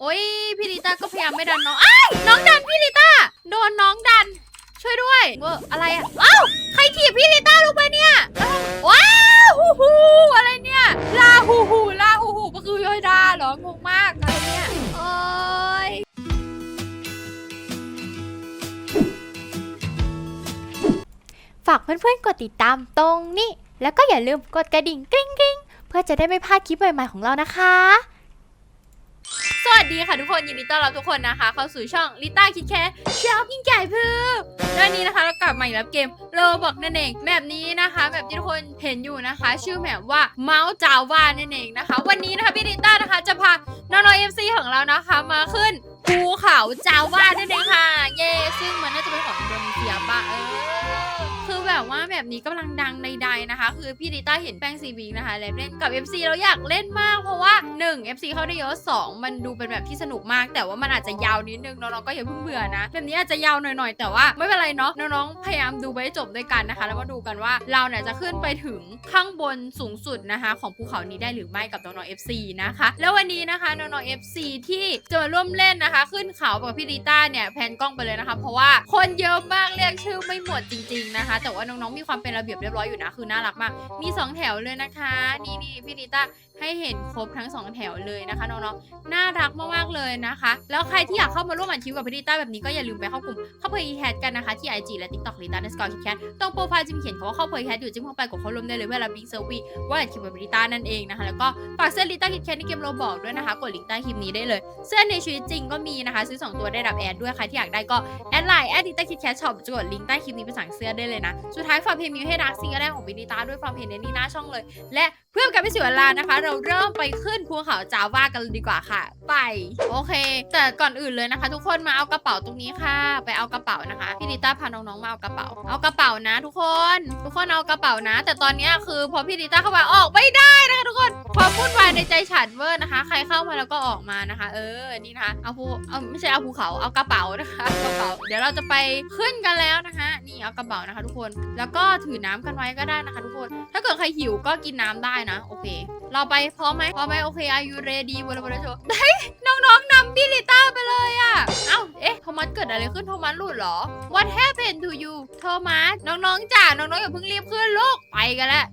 โอ้ยพี่ลิต้าก็พยายามไม่ดันน้องอ้ายน้องดันพี่ลิต้าโดนน้องดัน ช่วยด้วยเวอร์อะไรอะเอ้าใครถีบพี่ลิต้าลงไปเนี่ยว้าวฮูฮูอะไรเนี่ยลาฮูฮูลาฮูฮูก็คือยอยดาเหรองงมากอะไรเนี่ยโอ้ยฝากเพื่อนๆกดติดตามตรงนี้ แล้วก็อย่าลืมกดกระดิ่งกริ๊งกริ๊งเพื่อจะได้ไม่พลาดคลิปใหม่ๆของเรานะคะ สวัสดีค่ะทุกคนยินดีต้อนรับทุกคนนะคะ เข้าสู่ช่องลิต้าคิดแค่ชอบยิ่งใหญ่เพื่อวันนี้นะคะเรากลับมาอีกแล้วเกมโลบอกนั่นเองแบบนี้นะคะแบบที่ทุกคนเห็นอยู่นะคะ ชื่อแบบว่าเมาส์จาวานั่นเองนะคะ วันนี้นะคะพี่ลิต้านะคะจะพาน้องๆเอฟซีของเรานะคะมาขึ้นภูเขาจาวานั่นเองค่ะ เย้ซึ่งมันน่าจะเป็นของอินโดนีเซียป่ะเออ แบบว่าแบบนี้กำลังดังในใดๆนะคะ คือพี่ดิต้าเห็นแป้งซีบีนะคะแล้วเล่นกับ FC เราอยากเล่นมากเพราะว่า 1 FC เข้าได้เยอะ 2 มันดูเป็นแบบที่สนุกมาก แต่ว่ามันอาจจะยาวนิดนึงน้องๆก็อย่าเพิ่งเบื่อนะแบบนี้อาจจะยาวหน่อยๆ แต่ว่าไม่เป็นไรเนาะน้องๆพยายามดูไว้จบด้วยกันนะคะ แล้วมาดูกันว่าเราเนี่ยจะขึ้นไปถึงข้างบนสูงสุดนะคะ ของภูเขานี้ได้หรือไม่กับน้องๆ FC นะคะ แล้ววันนี้นะคะน้องๆ FC ที่จะมาร่วมเล่นนะคะ ขึ้นเขากับพี่ดิต้าเนี่ยแพนกล้องไปเลยนะคะ เพราะว่าคนเยอะมากเรียกชื่อไม่หมดจริง ๆนะคะ แต่ว่าน้องๆมีความเป็นระเบียบเรียบร้อยอยู่นะคือน่ารักมาก มี 2 แถวเลยนะคะ นี่นี่พี่ดิต้าให้เห็นครบทั้ง 2 แถวเลยนะคะน้องๆน่ารักมากๆเลยนะคะ แล้วใครที่อยากเข้ามาร่วมอัดคลิปกับพี่ดิต้าแบบนี้ก็อย่าลืมไปเข้ากลุ่มเข้าเพย์แคทกันนะคะที่ IG และ TikTok ลิต้าในสกอร์คิแคทตรงโปรไฟล์จะมีเขียนคำว่าเข้าเพย์แคทอยู่จิ้มเข้าไปกดเข้าร่วมได้เลยเวลาบิ๊กเซอร์วีว่าอัดคลิปกับพี่ดิต้านั่นเองนะคะแล้วก็ฝากเสื้อลิต้าคิแคทในเกมโรบอกด้วยนะคะกดลิงก์ใต้คลิปนี้ได้เลย เสื้อในชีวิตจริงก็มีนะคะ ซื้อ 2 ตัวได้รับแอดด้วยใครที่อยากได้ก็แอดไลน์แอดดิต้าคิดแคชช็อปจะกดลิงก์ใต้คลิปนี้ไปสั่งเสื้อได้เลยนะสุดท้ายฝากเพลงมิวให้รักซิงเกิลแรกของบินิต้าด้วยฟังเพลงในนี่หน้าช่องเลย และ เพื่อเป็นการไม่เสียเวลานะคะ เราเริ่มไปขึ้นภูเขาจาว่ากันดีกว่าค่ะ ไปโอเค แต่ก่อนอื่นเลยนะคะ ทุกคนมาเอากระเป๋าตรงนี้ค่ะ ไปเอากระเป๋านะคะพี่ดิต้าพาน้องๆมาเอากระเป๋า เอากระเป๋านะ ทุกคน ทุกคนเอากระเป๋านะ แต่ตอนนี้คือพอพี่ดิต้าเข้ามาออกไม่ได้นะคะทุกคนความวุ่นวายในใจฉันเวอร์นะคะ ใครเข้ามาแล้วก็ออกมานะคะ เออนี่นะคะเอาภูเอาไม่ใช่เอาภูเขาเอากระเป๋านะคะกระเป๋า เดี๋ยวเราจะไปขึ้นกันแล้วนะคะ นี่เอากระเป๋านะคะ ทุกคนแล้วก็ถือน้ำกันไว้ก็ได้นะคะ ทุกคน ถ้าเกิดใครหิวก็กินน้ำได้นะ โอเค เราไปพร้อมไหมพร้อมไหมโอเค are you ready บนบนโชว์ได้ น้องๆนำพี่ลิต้าไปเลยอะเอ้า เอ๊ะ โทมัสเกิดอะไรขึ้น โทมัสหลุดเหรอ What happened to you โทมัส น้องๆจ๋าน้องๆอย่าเพิ่งรีบขึ้นลูก ไปกันแล้ว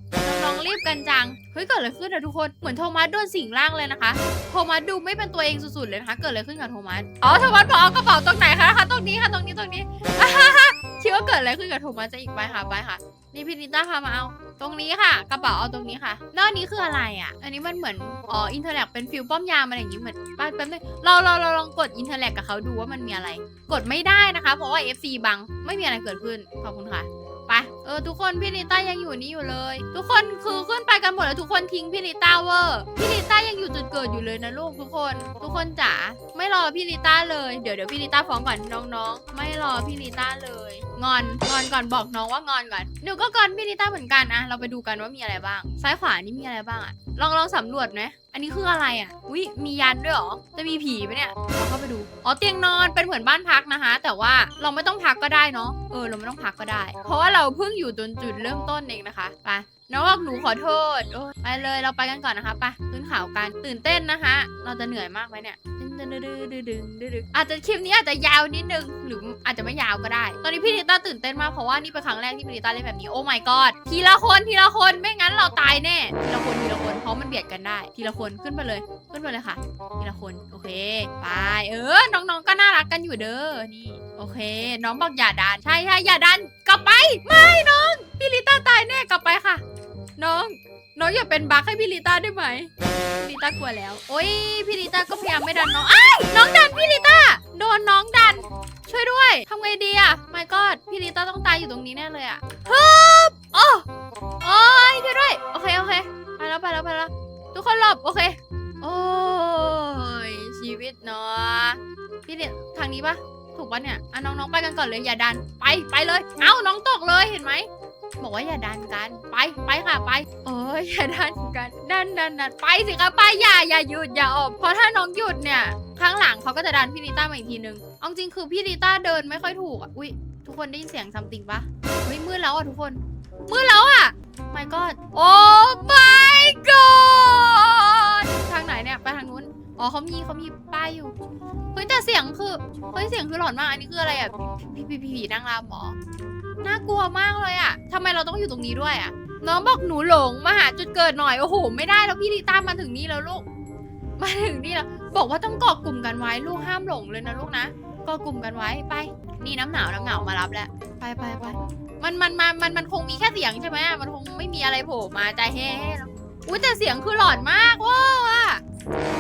น้องๆรีบกันจัง เฮ้ย เกิดอะไรขึ้นอะทุกคน เหมือนโทมัสโดนสิงร่างเลยนะคะ โทมัสดูไม่เป็นตัวเองสุดๆเลยนะคะ เกิดอะไรขึ้นกับโทมัส อ๋อ โทมัสบอกเอากระเป๋าตรงไหนคะนะคะตรงนี้ค่ะ ตรงนี้ ตรงนี้ฮ่าฮ่า คิดว่าเกิดอะไรขึ้นกับโทมัสจะอีกไปค่ะไปค่ะ นี่พี่นิต้าพามาเอา ตรงนี้ค่ะ กระเป๋าเอาตรงนี้ค่ะนอกนี้คืออะไรอะ อันนี้มันเหมือนอ๋ออินเทอร์แลกเป็นฟิลป้อมยามอะไรอย่างงี้เหมือนแป๊บแป๊บนึงเราเราเราลองกดอินเทอร์แลกกับเขาดูว่ามันมีอะไร กดไม่ได้นะคะ เพราะว่า FC บังไม่มีอะไรเกิดขึ้นขอบคุณค่ะ ไปเออทุกคนพี่นิต้ายังอยู่นี่อยู่เลย ทุกคนคือขึ้นไปกันหมดแล้วทุกคนทิ้งพี่นิต้าเวอร์พี่นิต้ายังอยู่จุดเกิดอยู่เลยนะลูกทุกคน ทุกคนจ๋าไม่รอพี่ลิต้าเลยเดี๋ยวเดี๋ยวพี่ลิต้าฟ้องก่อนน้องๆ ไม่รอพี่ลิต้าเลย งอนงอนก่อนบอกน้องว่างอนก่อนหนูก็กอนพี่ลิต้าเหมือนกันอะเราไปดูกันว่ามีอะไรบ้าง ซ้ายขวานี่มีอะไรบ้างอะลองลองสำรวจไหม อันนี้คืออะไรอะอุ้ยมียันด้วยเหรอ จะมีผีไหมเนี่ยเราเข้าไปดู อ๋อเตียงนอนเป็นเหมือนบ้านพักนะคะ แต่ว่าเราไม่ต้องพักก็ได้เนาะ เออเราไม่ต้องพักก็ได้ เพราะว่าเราเพิ่งอยู่จนจุดเริ่มต้นเองนะคะไปน้องบอกหนูขอโทษ โอ้ไปเลยเราไปกันก่อนนะคะไปขึ้นเขากันตื่นเต้นนะคะ เราจะเหนื่อยมากไหมเนี่ย ดึงดึงดึงดึงดึงอาจจะคลิปนี้อาจจะยาวนิดนึงหรืออาจจะไม่ยาวก็ได้ ตอนนี้พี่นิต้าตื่นเต้นมากเพราะว่านี่เป็นครั้งแรกที่พี่นิต้าเล่นแบบนี้โอ้ my god ทีละคนทีละคนไม่งั้นเราตายแน่ทีละคนทีละคนเพราะมันเบียดกันได้ ทีละคนขึ้นไปเลยขึ้นไปเลยค่ะ ทีละคนโอเคไปเออน้องๆก็น่ารักกันอยู่เด้อนี่โอเค น้องบอกอย่าดันใช่ใช่อย่าดันกลับไป ไม่น้องพี่ลิต้าตายแน่กลับไปค่ะ น้อง น้องอย่าเป็นบั๊กให้พี่ลิต้าได้ไหมพี่ลิต้ากลัวแล้ว โอ้ยพี่ลิต้าก็พยายามไม่ดันน้องอ้ายน้องดันพี่ลิต้าโดนน้องดัน ช่วยด้วยทำไงดีอะไม่ก็พี่ลิต้าต้องตายอยู่ตรงนี้แน่เลยอะฮึบโอ้โอ้ยช่วยด้วยโอเคโอเคไปแล้วไปแล้วไปแล้วทุกคนหลบโอเคโอ้ยชีวิตเนาะพี่ลิทางนี้ปะถูกปะเนี่ยอะน้องๆไปกันก่อนเลยอย่าดันไปไปเลย เอ้าน้องตกเลยเห็นไหม บอกว่าอย่าดันกัน ไปไปค่ะไปเอ้ยอย่าดันกันดันดันดันไปสิคะไปอย่าอย่าหยุดอย่าออกเพราะถ้าน้องหยุดเนี่ยข้างหลังเขาก็จะดันพี่ลิต้ามาอีกทีนึงเอาจริงคือพี่ลิต้าเดินไม่ค่อยถูกอะอุ้ยทุกคนได้ยินเสียงซัมติงปะเฮ้ยมืดแล้วอะทุกคนมืดแล้วอะ my god โอ้ my god ทางไหนเนี่ยไปทางนู้นโออ๋อเขามีเขามีป้ายอยู่เฮ้ยแต่เสียงคือเฮ้ยเสียงคือหลอนมากอันนี้คืออะไรอะผีผีผีผีนางรำเหรอ น่ากลัวมากเลยอะทำไมเราต้องอยู่ตรงนี้ด้วยอะน้องบอกหนูหลงมาหาจุดเกิดหน่อยโอ้โหไม่ได้แล้วพี่ลิต้ามาถึงนี่แล้วลูก มาถึงนี่แล้วบอกว่าต้องเกาะกลุ่มกันไว้ลูกห้ามหลงเลยนะลูกนะเกาะกลุ่มกันไว้ไป นี่น้ำหนาวน้ำหนาวมารับแล้วไปไปไปมันมันมันมันมันคงมีแค่เสียงใช่ไหมอะมันคงไม่มีอะไรโผล่มาใจแฮ่ๆแล้วอุ้ยแต่เสียงคือหลอนมากว้าวอะ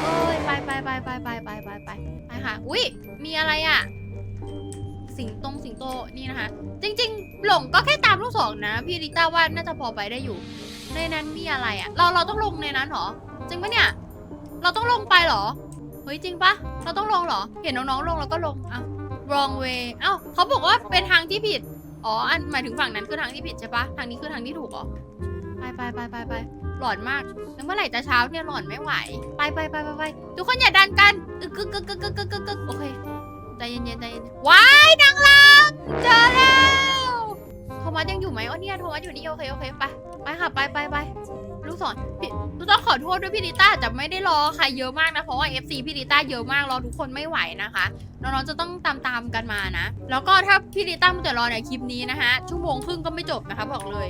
เอ้ยไปไปไปไปไปไปไปไปไปค่ะอุ้ยมีอะไรอะ สิงตรงสิงโตนี่นะคะ จริง ๆ หลงก็แค่ตามลูกศรนะ พี่ริต้าว่าน่าจะพอไปได้อยู่ ในนั้นมีอะไรอะเราเราต้องลงในนั้นเหรอจริงปะเนี่ย เราต้องลงไปเหรอเฮ้ยจริงปะเราต้องลงเหรอ เห็นน้องๆลงแล้วก็ลงอะ wrong way เอ้าเขาบอกว่าเป็นทางที่ผิดอ๋ออันหมายถึงฝั่งนั้นคือทางที่ผิดใช่ปะทางนี้คือทางที่ถูกเหรอไปไปไปไปไปหลอนมากแล้วเมื่อไหร่จะเช้าเนี่ยหลอนไม่ไหว ไปไปไปไปไปทุกคนอย่าดันกันอึกกึกกึกกึกกึกกึกโอเค ใจเย็นๆใจเย็นๆว้ายนางรำเจอแล้วโทมัสยังอยู่ไหมอ๋อเนี่ยโทมัสอยู่นี่โอเคโอเคไปไปค่ะไปไปไปลูกศรพี่ต้องขอโทษด้วยพี่ดิต้าจะไม่ได้รอใครเยอะมากนะเพราะว่า FC พี่ดิต้าเยอะมากรอทุกคนไม่ไหวนะคะน้องๆจะต้องตามตามๆกันมานะ แล้วก็ถ้าพี่ดิต้ามันจะรอในคลิปนี้นะคะ ชั่วโมงครึ่งก็ไม่จบนะคะบอกเลย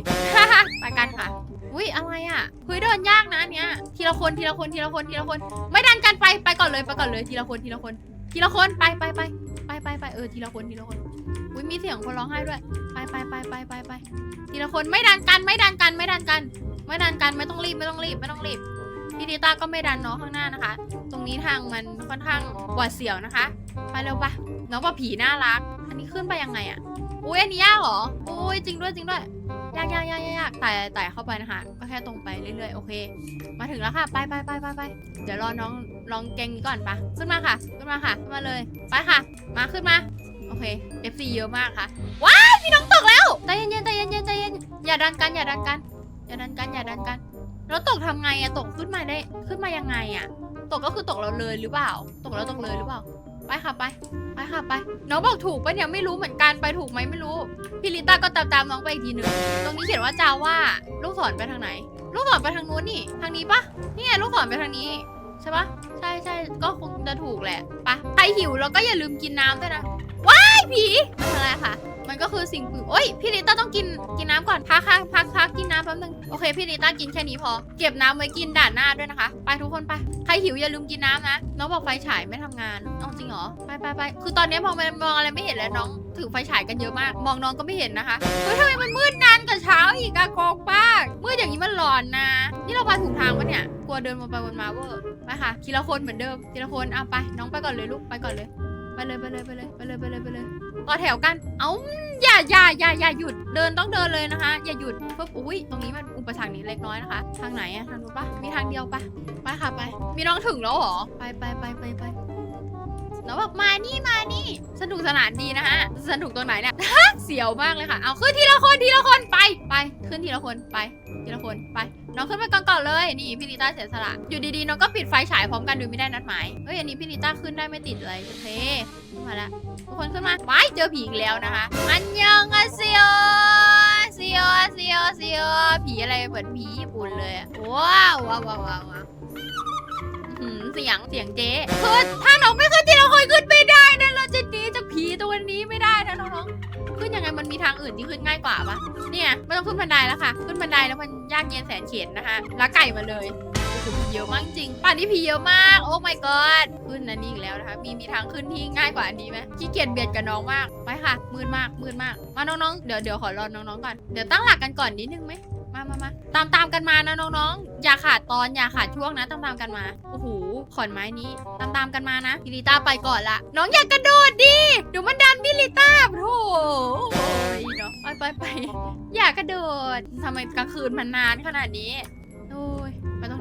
ไปกันค่ะอุ้ยอะไรอะเฮ้ยเดินยากนะเนี้ยทีละคนทีละคนทีละคนทีละคน ไม่ดันกันไปไปก่อนเลยไปก่อนเลยทีละคนทีละคน ทีละคนไปไปไปไปไปไปเออทีละคนทีละคนอุ้ยมีเสียงคนร้องไห้ด้วย ไปไปไปไปไปไปทีละคนไม่ดันกันไม่ดันกันไม่ดันกัน ไม่ดันกันไม่ต้องรีบไม่ต้องรีบไม่ต้องรีบพี่ดิต้าก็ไม่ดันน้องข้างหน้านะคะ ตรงนี้ทางมันค่อนข้างหวาดเสียวนะคะ ไปเร็วปะน้องว่าผีน่ารัก อันนี้ขึ้นไปยังไงอะอุ้ยอันนี้ยากเหรออุ้ยจริงด้วยจริงด้วย ยากยากยากยากแต่แต่เข้าไปนะคะก็แค่ตรงไปเรื่อยๆ โอเค มาถึงแล้วค่ะ ไปไปไปไปไปเดี๋ยวรอน้องลองเกงนี้ก่อนปะขึ้นมาค่ะ ขึ้นมาค่ะขึ้นมาเลย ไปค่ะ มาขึ้นมา โอเค FC เยอะมากค่ะ ว้ายพี่น้องตกแล้วใจเย็นๆใจเย็นๆใจเย็น อย่าดันกัน อย่าดันกัน อย่าดันกัน อย่าดันกัน แล้วตกทำไงอะตกขึ้นมาได้ ขึ้นมายังไงอะตกก็คือตกเราเลยหรือเปล่า ตกแล้วตกเลยหรือเปล่า ไปค่ะไปไปค่ะไป น้องบอกถูกปะเนี่ยไม่รู้เหมือนกันไปถูกไหมไม่รู้พี่ลิต้าก็ตามตามน้องไปอีกทีหนึ่งตรงนี้เขียนว่าจาว่าลูกศรไปทางไหน ลูกศรไปทางนู้นนี่ ทางนี้ปะนี่ไงลูกศรไปทางนี้ใช่ปะใช่ใช่ก็คงจะถูกแหละไปใครหิวเราก็อย่าลืมกินน้ำด้วยนะว้า ยผีม่เป็นไรค่ะ มันก็คือสิ่งผืนโอ้ยพี่ลิต้าต้องกินกินน้ำก่อนพักค่ะพักพักกินน้ำแป๊บนึงโอเคพี่ลิต้ากินแค่นี้พอ เก็บน้ำไว้กินด่านหน้าด้วยนะคะ ไปทุกคนไปใครหิวอย่าลืมกินน้ำนะน้องบอกไฟฉายไม่ทำงานเอาจริงเหรอไปไปไปคือตอนนี้มองไปมองอะไรไม่เห็นแล้วน้องถือไฟฉายกันเยอะมาก มองน้องก็ไม่เห็นนะคะเฮ้ยทำไมมันมืดนานกับเช้าอีกอะกองป้ากมืดอย่างนี้มันหลอนนะ นี่เราไปถูกทางปะเนี่ยกลัวเดินวนไปวนมาเวอร์ไปค่ะทีละคนเหมือนเดิมทีละคนเอาไปน้องไปก่อนเลยลูกไปก่อนเลย เลยไปเลยไปเลยไปเลยไปเลยไปเลยต่อแถวกัน เอ้าอย่าอย่าอย่าอย่าหยุดเดินต้องเดินเลยนะคะ อย่าหยุดปุ๊บอุ้ยตรงนี้มันอุปสรรคนี้เล็กน้อยนะคะ ทางไหนอะทางนู้นปะมีทางเดียวปะไปค่ะไป มีน้องถึงแล้วเหรอไปไปไปไปไป น้องบอกมานี่มานี่ สนุกสนานดีนะฮะ สนุกตรงไหนเนี่ย เสียวมากเลยค่ะ เอาขึ้นทีละคนทีละคนไปไปขึ้นทีละคนไปทีละคนไป น้องขึ้นไปก่อนก่อนเลยนี่พี่นิต้าเสียสละอยู่ดีๆน้องก็ปิดไฟฉายพร้อมกันโดยไม่ได้นัดหมายเฮ้ยอันนี้พี่นิต้าขึ้นได้ไม่ติดเลยโอเคขึ้นมาล้วทุกคนขึ้นมาว้ายเจอผีอีกแล้วนะคะอันยองอาเซียวเซียวเซียวเซียวผีอะไรเหมือนผีญี่ปุ่นเลยอะว้าวว้าวว้าวว้าว เสียงเสียงเจ๊คือถ้าน้องไม่ขึ้นทีละคนขึ้นไม่ได้นะเราจะหนีจากผีตัวนี้ไม่ได้นะน้องๆขึ้นยังไงมันมีทางอื่นที่ขึ้นง่ายกว่าปะเนี่ยไม่ต้องขึ้นบันไดแล้วค่ะ ขึ้นบันไดแล้วมันยากเย็นแสนเข็ญนะคะลักไก่มาเลยโอ้โหผีเยอะมากจริงป่านนี้ผีเยอะมาก โอ้ my god ขึ้นอันนี้อีกแล้วนะคะ มีมีทางขึ้นที่ง่ายกว่าอันนี้ไหมขี้เกียจเบียดกับน้องมาก ไปค่ะ มืดมาก มืดมาก มาน้องๆ เดี๋ยวเดี๋ยวขอรอน้องๆก่อน เดี๋ยวตั้งหลักกันก่อนนิดนึงไหม มามามาตามตามกันมานะน้องๆ อย่าขาดตอนอย่าขาดช่วงนะตามตามกันมา โอ้โห ขอนไม้นี้ ตามตามกันมานะพี่ลิต้าไปก่อนละ น้องอย่ากระโดดดิเดี๋ยวมันดันพี่ลิต้าโถ่โอ้ยเนาะไปไปไปอย่ากระโดดทำไมกลางคืนมันนานขนาดนี้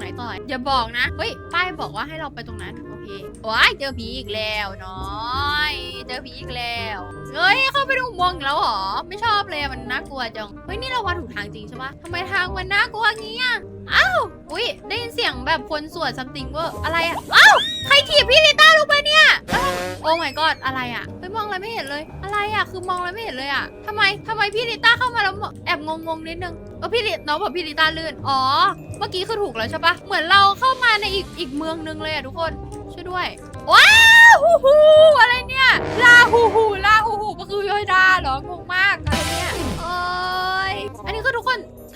ยไปตรงไหนต่ออย่าบอกนะ เฮ้ย ป้ายบอกว่าให้เราไปตรงนั้น โอเคว้ายเจอผีอีกแล้วน้อย เจอผีอีกแล้ว เฮ้ย เข้าไปดูมงค์อีกแล้วเหรอ ไม่ชอบเลย มันน่ากลัวจัง เฮ้ย นี่เราว่าถูกทางจริงใช่ปะทำไมทางมันน่ากลัวงี้อะ อ้าวอุ้ยได้ยินเสียงแบบคนสวดซัมติงเวอร์อะไรอะอ้าวใครถีบพี่ลิต้าลงไปเนี่ยโอ้ my god อะไรอะเฮ้ยมองอะไรไม่เห็นเลย อะไรอะคือมองอะไรไม่เห็นเลยอะทำไมทำไมพี่ลิต้าเข้ามาแล้วแอบงงๆนิดนึงเออพี่ลิน้องบอกพี่ลิต้าลื่นอ๋อเมื่อกี้คือถูกแล้วใช่ปะเหมือนเราเข้ามาในอีกอีกเมืองนึงเลยอะทุกคนช่วยด้วยว้าวฮูฮูอะไรเนี่ยลาฮูฮูลาฮูฮูก็คือย่อยดาเหรองงมากอะไรเนี่ย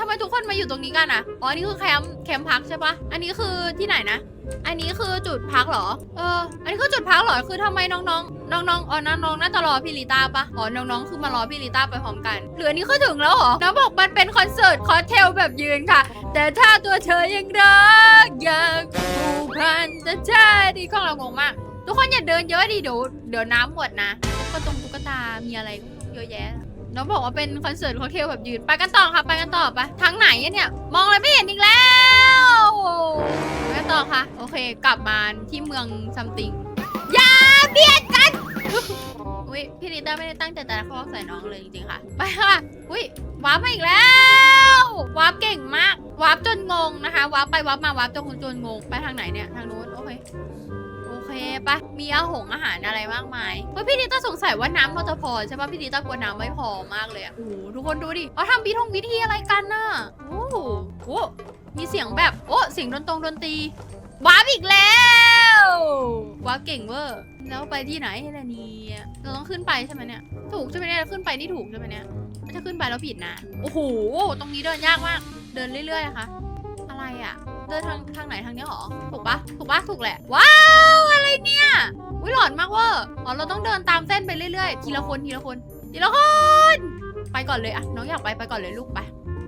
ำไมทุกคนมาอยู่ตรงนี้กันอะ อ๋อ อันนี้คือแคมป์แคมป์พักใช่ปะอันนี้คือที่ไหนนะ อันนี้คือจุดพักเหรอ เออ อันนี้คือจุดพักเหรอ คือทำไมน้องๆ น้องๆ อ๋อ น้องๆ น่าจะรอพี่ลิต้าปะอ๋อ น้องๆ คือมารอพี่ลิต้าไปพร้อมกัน หรืออันนี้คือถึงแล้วเหรอ น้องบอกมันเป็นคอนเสิร์ตคอสเทลแบบยืนค่ะ แต่ถ้าตัวเธอยังรักยังผูกพันแต่เธอดีของเรางงมาก ทุกคนอย่าเดินเยอะดิเดี๋ยวเดี๋ยวน้ำหมดนะก็ตรงตุ๊กตา มีอะไรเยอะแยะ น้องบอกว่าเป็นคอนเสิร์ตคอสเทลแบบยืน ไปกันต่อค่ะ ไปกันต่อไปทางไหนอะเนี่ย มองอะไรไม่เห็นอีกแล้วไปกันต่อค่ะ โอเค กลับมาที่เมืองซัมติง อย่าเบียดกัน อุ้ยพี่ลิต้าไม่ได้ตั้งใจจะเข้าใส่น้องเลยจริงๆค่ะ ไปค่ะ อุ้ยวาร์ปมาอีกแล้ว วาร์ปเก่งมาก วาร์ปจนงงนะคะ วาร์ปไปวาร์ปมาวาร์ปจนจนงง ไปทางไหนเนี่ย ทางนู้น โอเค คปะมีอาหงอาหารอะไรมากมายเฮ้ยพี่ดิต้าสงสัยว่าน้ำเราจะพอใช่ปะพี่ดิต้ากลัวน้ำไม่พอมากเลยอะโอ้โหทุกคนดูดิเขาทำพิธงพิธีอะไรกันน่ะโอ้โหโอ้มีเสียงแบบโอ้เสียงดนตรงดนตรีวาร์ปอีกแล้ววาเก่งเวอร์แล้วไปที่ไหนล่ะเนี่ยเราต้องขึ้นไปใช่ไหมเนี่ยถูกใช่ไหมเนี่ยขึ้นไปนี่ถูกใช่ไหมเนี่ยถ้าขึ้นไปแล้วผิดนะโอ้โหตรงนี้เดินยากมาก เดินเรื่อยๆนะคะอะไรอะ ดินทางทางไหนทางนี้หรอ ถูกปะถูกปะถูกแหละ ว้าว อะไรเนี่ยอุ้ยหลอนมากเว่าอ๋อเราต้องเดินตามเส้นไปเรื่อยๆ ทีละคนทีละคนทีละคน ไปก่อนเลยอะน้องอยากไปไปก่อนเลยลูกไป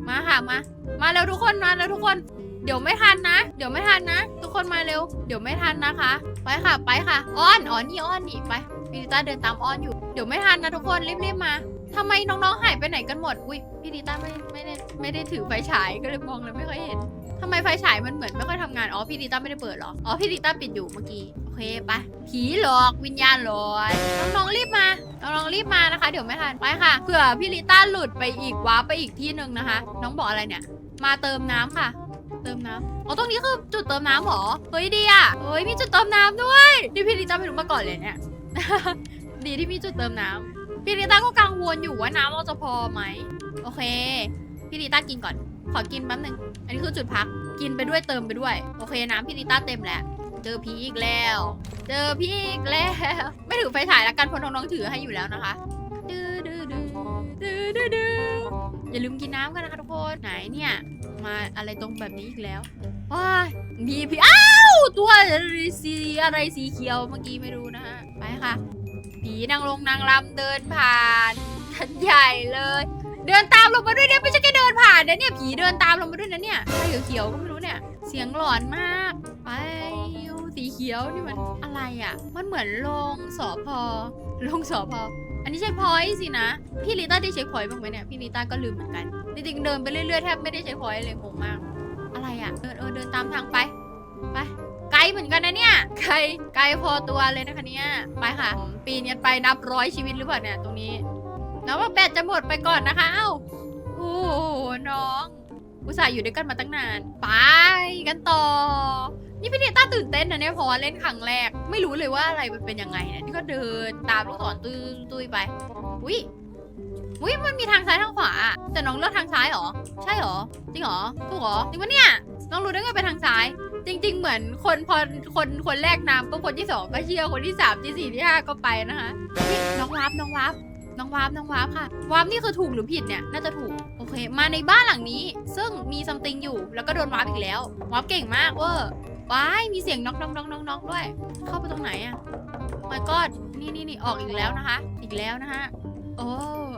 มาค่ะมา มาเร็วทุกคนมาเร็วทุกคน เดี๋ยวไม่ทันนะ เดี๋ยวไม่ทันนะ ทุกคนมาเร็ว เดี๋ยวไม่ทันนะคะ ไปค่ะไปค่ะ อ้อนอ๋อนี่อ้อนนี่ไปพี่ลิต้าเดินตามอ้อนอยู่ เดี๋ยวไม่ทันนะทุกคนรีบๆมาทำไมน้องๆหายไปไหนกันหมด อุ้ยพี่ลิต้าไม่ไม่ได้ไม่ได้ถือไฟฉายก็เลยมองเลยไม่ค่อยเห็น ทำไมไฟฉายมันเหมือนไม่ค่อยทำงาน อ๋อพี่ลิต้าไม่ได้เปิดหรอ อ๋อพี่ลิต้าปิดอยู่เมื่อกี้ โอเคไปผีหลอกวิญญาณหลอนน้องๆรีบมาน้องๆรีบมานะคะ เดี๋ยวไม่ทันไปค่ะเผื่อพี่ลิต้าหลุดไปอีกว้าไปอีกที่หนึ่งนะคะ น้องบอกอะไรเนี่ย มาเติมน้ำค่ะ เติมน้ำอ๋อตรงนี้คือจุดเติมน้ำหรอเฮ้ยดีอะเฮ้ยมีจุดเติมน้ำด้วยนี่พี่ลิต้าไม่รู้มาก่อนเลยเนี่ยดีที่มีจุดเติมน้ำพี่ลิต้าก็กังวลอยู่ว่าน้ำเราจะพอไหมโอเค พี่ลิต้ากินก่อน ขอกินแป๊บนึง อันนี้คือจุดพัก กินไปด้วยเติมไปด้วย โอเคน้ำพี่ลิต้าเต็มแล้ว เจอพีอีกแล้ว เจอพีอีกแล้ว ไม่ถือไฟฉายละกันพราะน้องๆถือให้อยู่แล้วนะคะดื้อดื้อดื้อดื้อดื้อดื้ออย่าลืมกินน้ำกันนะคะทุกคน ไหนเนี่ย มาอะไรตรงแบบนี้อีกแล้วว้ายมีพีอ้าวตัวสีอะไรสีเขียวเมื่อกี้ไม่รู้นะคะไปค่ะ ผีนางลงนางรำเดินผ่านทันใหญ่เลย เดินตามลงมาด้วยเนี่ยไม่ใช่แค่เดินผ่านนะเนี่ยผีเดินตามลงมาด้วยนะเนี่ยอะไรเขียวๆก็ไม่รู้เนี่ย เสียงหลอนมาก ไปสีเขียวนี่มันอะไรอะ มันเหมือนโรงสอพอโรงสอพออันนี้ใช่พอยต์สินะ พี่ลิต้าได้เช็คพอยต์บ้างไหมเนี่ย พี่ลิต้าก็ลืมเหมือนกัน จริงๆเดินไปเรื่อยๆแทบไม่ได้เช็คพอยต์เลยงงมาก อะไรอะเดินเออเดินตามทางไปไปไกลเหมือนกันนะเนี่ย ไกลไกลพอตัวเลยนะคะเนี่ย ไปค่ะ ปีนกันไปนับร้อยชีวิตหรือเปล่าเนี่ยตรงนี้ แล้วว่าแบตจะหมดไปก่อนนะคะ เอ้าโอ้โหน้อง อุตส่าห์อยู่ด้วยกันมาตั้งนาน ไปกันต่อ นี่พี่เนต้าตื่นเต้นนะเนี่ยเพราะว่าเล่นครั้งแรก ไม่รู้เลยว่าอะไรมันเป็นยังไงเนี่ยนี่ก็เดินตามลูกศรตุ้ยตุ้ยไป อุ้ยอุ้ยมันมีทางซ้ายทางขวาอะแต่น้องเลือกทางซ้ายเหรอ ใช่เหรอ จริงเหรอ ถูกเหรอ จริงปะเนี่ย น้องรู้ได้ไงไปทางซ้าย จริง ๆ เหมือนคนพอคนคนแรกนำก็คนที่สองก็เชื่อคนที่สามที่สี่ที่ห้าก็ไปนะคะน้องวาร์ปน้องวาร์ป น้องวาร์ปน้องวาร์ปค่ะ วาร์ปนี่คือถูกหรือผิดเนี่ย น่าจะถูก โอเค มาในบ้านหลังนี้ ซึ่งมีซัมติงอยู่ แล้วก็โดนวาร์ปอีกแล้ว วาร์ปเก่งมากเวอร์ว้าย มีเสียงน็อกน็อกน็อกน็อกน็อกด้วย เข้าไปตรงไหนอะไม่ก็นี่นี่นี่ออกอีกแล้วนะคะ อีกแล้วนะคะโอ้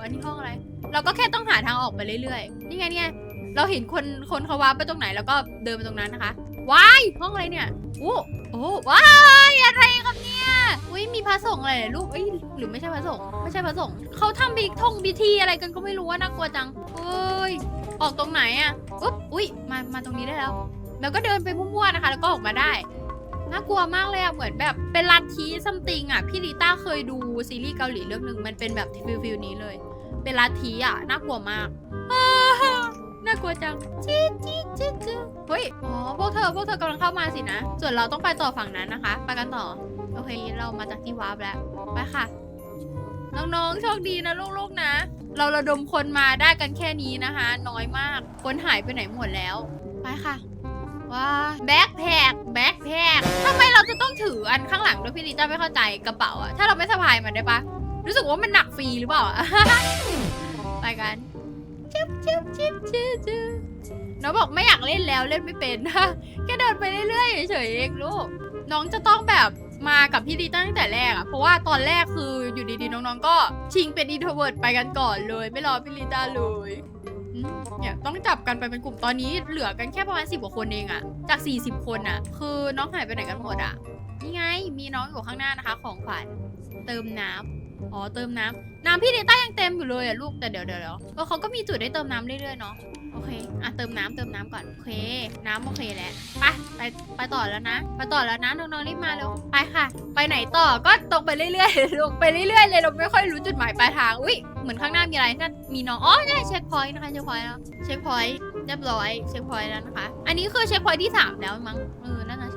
อันนี้ห้องอะไร เราก็แค่ต้องหาทางออกไปเรื่อยๆ นี่ไงเนี่ยเราเห็นคนคนเขาวาร์ปไปตรงไหนแล้วก็เดินไปตรงนั้นนะคะ ว้ายห้องอะไรเนี่ยโอ้โอ้ว้ายอะไรครับเนี่ยอุ้ยมีพระสงฆ์อะไรเนี่ยลูกเอ้ยหรือไม่ใช่พระสงฆ์ไม่ใช่พระสงฆ์เขาทำพิธงพิธีอะไรกันก็ไม่รู้ว่าน่ากลัวจังเอ้ยออกตรงไหนอะอุ๊บอุ้ยมามาตรงนี้ได้แล้ว แล้วก็เดินไปมั่วๆนะคะ แล้วก็ออกมาได้น่ากลัวมากเลยอะเหมือนแบบเป็นลัทธิซัมติงอะพี่ลิต้าเคยดูซีรีส์เกาหลีเรื่องหนึ่งมันเป็นแบบฟิลฟิลนี้เลย เป็นลัทธิอะน่ากลัวมากอ้ น่ากลัวจังจี๊ดจี๊ดจี๊ดจี๊ดเฮ้ย อ๋อ พวกเธอ พวกเธอกำลังเข้ามาสินะ ส่วนเราต้องไปต่อฝั่งนั้นนะคะ ไปกันต่อ โอเค เรามาจากที่วาร์ปแล้ว ไปค่ะ น้องๆ โชคดีนะลูกๆ นะ เราระดมคนมาได้กันแค่นี้นะคะ น้อยมาก คนหายไปไหนหมดแล้ว ไปค่ะ ว้าแบ็คแพคแบ็คแพคทำไมเราจะต้องถืออันข้างหลังด้วยพี่ลิต้าไม่เข้าใจกระเป๋าอะถ้าเราไม่สะพายมันได้ปะรู้สึกว่ามันหนักฟรีหรือเปล่า จิ๊บจิ๊บจิ๊บจิ๊บน้องบอกไม่อยากเล่นแล้วเล่นไม่เป็นแค่เดินไปเรื่อยๆเฉยๆเองลูกน้องจะต้องแบบมากับพี่ลิต้าตั้งแต่แรกอะเพราะว่าตอนแรกคืออยู่ดีๆน้องๆก็ชิงเป็นอินโทรเวิร์ดไปกันก่อนเลย ไม่รอพี่ลิต้าเลยอืมเนี่ยต้องจับกันไปเป็นกลุ่มตอนนี้เหลือกันแค่ประมาณสิบกว่าคนเองอะจาก 40 คนอะคือน้องหายไปไหนกันหมดอะนี่ไงมีน้องอยู่ข้างหน้านะคะ ของขวัญเติมน้ำ อ๋อเติมน้ำน้ำพี่ลิต้ายังเต็มอยู่เลยอะลูกแต่เดี๋ยวเดี๋ยวเดี๋ยวเออเขาก็มีจุดได้เติมน้ำเรื่อยๆเนาะโอเคอะเติมน้ำเติมน้ำก่อนโอเค น้ำโอเคแล้วไปไปไปต่อแล้วนะไปต่อแล้วนะน้องๆรีบมาเร็วไปค่ะ ไปไหนต่อก็ตรงไปเรื่อยๆลงไปเรื่อยๆเลยเราไม่ค่อยรู้จุดหมายปลายทางอุ้ยเหมือนข้างหน้ามีอะไรนั่นมีน้องอ๋อนี่เช็คพอยต์นะคะเช็คพอยต์แล้วเช็คพอยต์เรียบร้อยเช็คพอยต์แล้วนะคะ อันนี้คือเช็คพอยต์ที่สามแล้วมั้งเออน่าจะ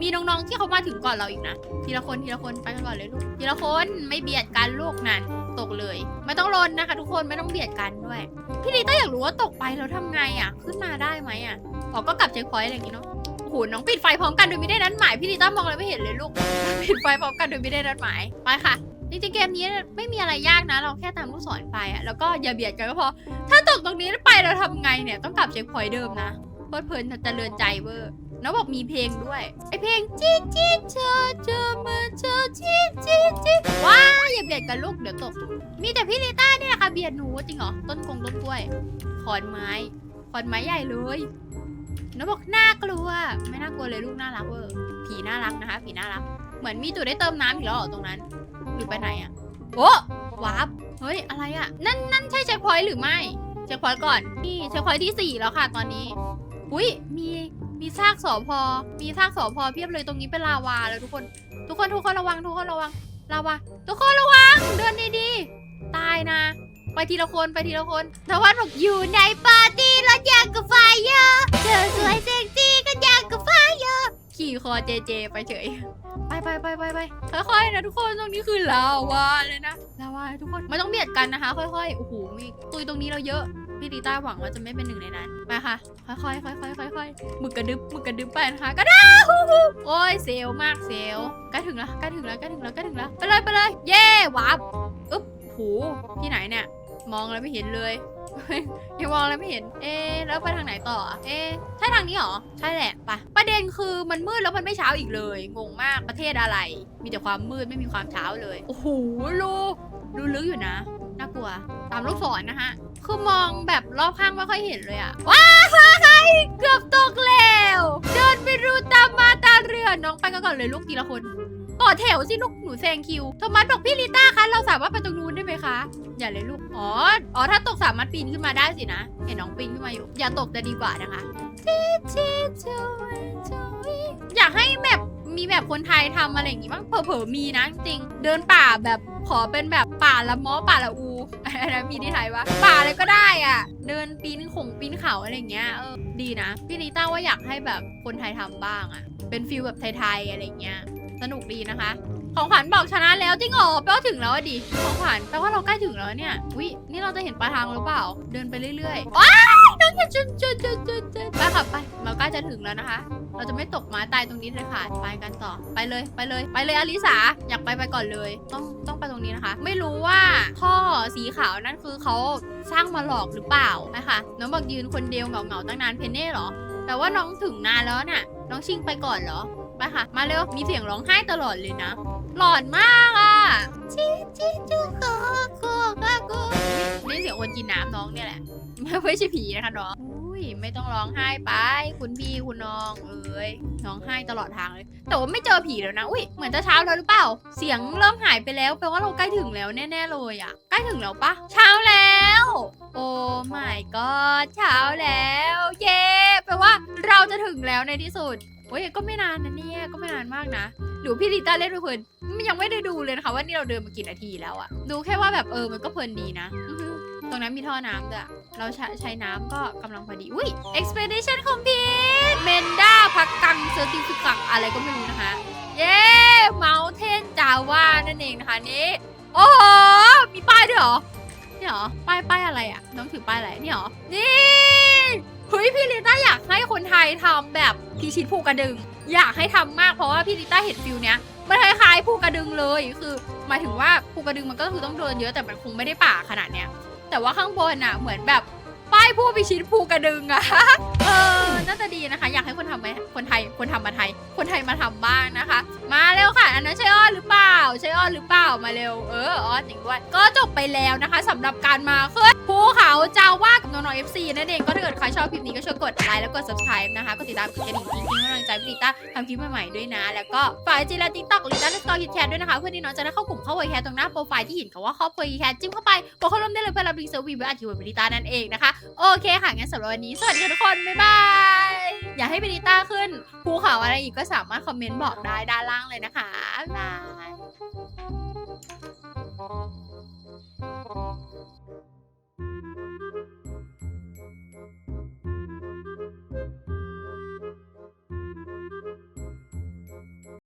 มีน้องๆที่เขามาถึงก่อนเราอีกนะ ทีละคนทีละคนไปกันก่อนเลยลูก ทีละคนไม่เบียดกันลูกนั่นตกเลย ไม่ต้องลนนะคะ ทุกคนไม่ต้องเบียดกันด้วย พี่ลิต้าอยากรู้ว่าตกไปแล้วทำไงอะ ขึ้นมาได้ไหมอะอ๋อก็กลับเช็คพอยต์อะไรอย่างงี้เนาะโอ้โหน้องปิดไฟพร้อมกันโดยไม่ได้นัดหมายพี่ลิต้ามองอะไรไม่เห็นเลยลูก ปิดไฟพร้อมกันโดยไม่ได้นัดหมายไปค่ะจริงๆเกมนี้ไม่มีอะไรยากนะ เราแค่ตามลูกศรไปอะแล้วก็อย่าเบียดกันก็พอถ้าตกตรงนี้แล้วไปเราทำไงเนี่ยต้องกลับเช็คพอยต์เดิมนะ เพลิดเพลินจะเริญใจเวอร์น้องบอกมีเพลงด้วย ไอเพลงจี๊ดจี๊ดเธอเจอมาเธอจี๊ดจี๊ดจี๊ดว้ายอย่าเบียดกันลูกเดี๋ยวตก มีแต่พี่ลิต้าเนี่ยนะคะเบียดหนูจริงเหรอ ต้นกงต้นกล้วย ขอนไม้ ขอนไม้ใหญ่เลยน้องบอกน่ากลัว ไม่น่ากลัวเลยลูกน่ารักเวอร์ ผีน่ารักนะคะ ผีน่ารัก เหมือนมีจุดได้เติมน้ำอีกแล้วเหรอตรงนั้นหรือไปไหนอะโอ้วาร์ปเฮ้ย อะไรอะนั่นนั่นใช่เช็คพอยต์หรือไม่ เช็คพอยต์ก่อน นี่เช็คพอยต์ที่สี่แล้วค่ะตอนนี้ อุ้ยมีมีซากสอพอ มีซากสอพอเพียบเลยตรงนี้เป็นลาวาแล้วทุกคน ทุกคนทุกคนระวังทุกคนระวังลาวาทุกคนระวังเดินดีๆตายนะ ไปทีละคนไปทีละคนทวันบอกอยู่ในปาร์ตี้รถยางกับไฟเยอะเธอสวยเซ็กซี่กันยางกับไฟเยอะขี่คอเจเจ ไปเฉยไปไปไปไปไปค่อยๆนะทุกคนตรงนี้คือลาวาเลยนะลาวาทุกคนไม่ต้องเบียดกันนะคะ ค่อยๆโอ้โหมีตุยตรงนี้เราเยอะ พี่ดีต้าหวังว่าจะไม่เป็นหนึ่งในนั้นไปค่ะ ค่อยๆค่อยๆค่อยๆหมึกกระดึบมึกกระดึบไปนะคะก็ได้โอ้ยเซลมากเซลใกล้ถึงแล้วใกล้ถึงแล้วใกล้ถึงแล้วใกล้ถึงแล้วไปเลยไปเลย เย่วับอึ๊บโหที่ไหนเนี่ย มองอะไรไม่เห็นเลยยังมองอะไรไม่เห็น เอ๊แล้วไปทางไหนต่อ เอ๊ใช่ทางนี้เหรอ ใช่แหละไปะประเด็นคือมันมืดแล้วมันไม่เช้าอีกเลย งงมากประเทศอะไร มีแต่ความมืดไม่มีความเช้าเลย โอ้โหลูดูลึกอยู่นะ น่ากลัว ตามลูกศรนะฮะ คือมองแบบรอบข้างไม่ค่อยเห็นเลยอะว้ายเกือบตกแล้ว เดินไปรูตามมาตาเรือ น้องไปกันก่อนเลยลูกทีละคน ต่อแถวสิลูกหนูแซงคิว โทมัสบอกพี่ลิต้าคะ เราสามารถไปตรงนู้นได้ไหมคะ อย่าเลยลูก อ๋อ อ๋อ ถ้าตกสามารถปีนขึ้นมาได้สินะ เห็นน้องปีนขึ้นมาอยู่ อย่าตกจะดีกว่านะคะ อยากให้แบบ มีแบบคนไทยทำอะไรอย่างงี้บ้างเผลอๆมีนะจริงๆเดินป่าแบบขอเป็นแบบป่าละม้อป่าละอูอะไรนะมีที่ไทยวะป่าอะไรก็ได้อะ เดินปีนขงปีนเขาอะไรอย่างเงี้ยเออดีนะพี่ลิต้าว่าอยากให้แบบคนไทยทำบ้างอะ เป็นฟิลแบบไทยๆอะไรอย่างเงี้ยสนุกดีนะคะ ของขวัญบอกชนะแล้วจริงเหรอแปลว่าถึงแล้วอะดิ ของขวัญแปลว่าเราใกล้ถึงแล้วเนี่ย วินี่เราจะเห็นปลายทางหรือเปล่า เดินไปเรื่อยๆว้าย จะจุดจุดจุดจุดจุดไปค่ะไป เราใกล้จะถึงแล้วนะคะ เราจะไม่ตกไม้ตายตรงนี้เลยค่ะ ไปกันต่อ ไปเลย ไปเลย ไปเลยอลิสา อยากไปไปก่อนเลย ต้องต้องไปตรงนี้นะคะ ไม่รู้ว่าท่อสีขาวนั่นคือเขาสร้างมาหลอกหรือเปล่านะคะน้องบอกยืนคนเดียวเหงาๆตั้งนานเพนเน่เหรอ แต่ว่าน้องถึงนานแล้วน่ะ น้องชิงไปก่อนเหรอ ไปค่ะ มาเร็ว มีเสียงร้องไห้ตลอดเลยนะ หลอนมากอะจีจีจูโกโกโกโกนี่เสียงคนกินน้ำน้องเนี่ยแหละ ไม่ใช่ผีนะคะน้องอุ้ยไม่ต้องร้องไห้ไป คุณพี่คุณน้องเอ้ยร้องไห้ตลอดทางเลย แต่ว่าไม่เจอผีแล้วนะ อุ้ยเหมือนจะเช้าแล้วหรือเปล่า เสียงเริ่มหายไปแล้วแปลว่าเราใกล้ถึงแล้วแน่ๆเลยอะใกล้ถึงแล้วปะเช้าแล้ว โอ้ my god เช้าแล้ว เย้แปลว่าเราจะถึงแล้วในที่สุดโอ้ยก็ไม่นานนะเนี่ยก็ไม่นานมากนะหรือพี่ลิต้าเล่นไปเพลินยังไม่ได้ดูเลยนะคะว่านี่เราเดินมากี่นาทีแล้วอะดูแค่ว่าแบบเออมันก็เพลินดีนะตรงนั้นมีท่อน้ำด้วยอ เราใช้ใชน้ำก็กำลังพอดี อุ้ย expedition complete เมนด้าพักกังเซอร์ติฟิกังอะไรก็ไม่รู้นะคะ เย้ mountain java นั่นเองนะคะนี่โอ้โห มีป้ายด้วยเหรอนี่เหรอ ป้ายป้ายอะไรอะน้องถือป้ายอะไรนี่เหรอ นี่เฮ้ยพี่ลิต้าอยากให้คนไทยทำแบบพิชิตภูกระดึง อยากให้ทำมากเพราะว่าพี่ลิต้าเห็นฟิลเนี้ยมันคล้ายๆภูกระดึงเลยคือหมายถึงว่าภูกระดึงมันก็คือต้องเดินเยอะแต่มันคงไม่ได้ป่าขนาดเนี้ย แต่ว่าข้างบนอะเหมือนแบบ ผู้พิชิตภูกระดึงอะเออน่าจะดีนะคะ อยากให้คนทำมคนไทยคนทำมาไทย คนไทยมาทำบ้างนะคะ มาเร็วค่ะ อันนั้นใช่อ้อนหรือเปล่าใช่อ้อนหรือเปล่ามาเร็วเอออ้อนจริงด้วยก็จบไปแล้วนะคะสำหรับการมาขึ้นภูเขาจาว่ากับน้องๆ FC นั่นเองก็ถ้าเกิดใครชอบคลิปนี้ก็ช่วยกดไลค์แล้วกด subscribe นะคะกดติดตามกดกระดิ่งจริงๆกำลังใจพี่ลิต้าทำคลิปใหม่ๆด้วยนะ แล้วก็ฝากจีและติ๊กต็อกลิต้าและสตอร์คิดแคทด้วยนะคะเพื่อที่น้องจะได้เข้ากลุ่มเข้าเวแคทตรงหน้าโปรไฟล์ที่เห็นคำว่าครอบครัวแคทจิ้มเข้าไปบอกเขาร่วมได้เลยเพื่อรับลิงก์เซอร์วีไว้อัดคลิปกับลิต้านั่นเองนะคะโอเคค่ะ งั้นสำหรับวันนี้ สวัสดีทุกคน บ๊ายบาย อยากให้เปนดิต้าขึ้น ภูเขาอะไรอีกก็สามารถคอมเมนต์บอกได้ด้านล่างเลยนะคะ บ๊ายบาย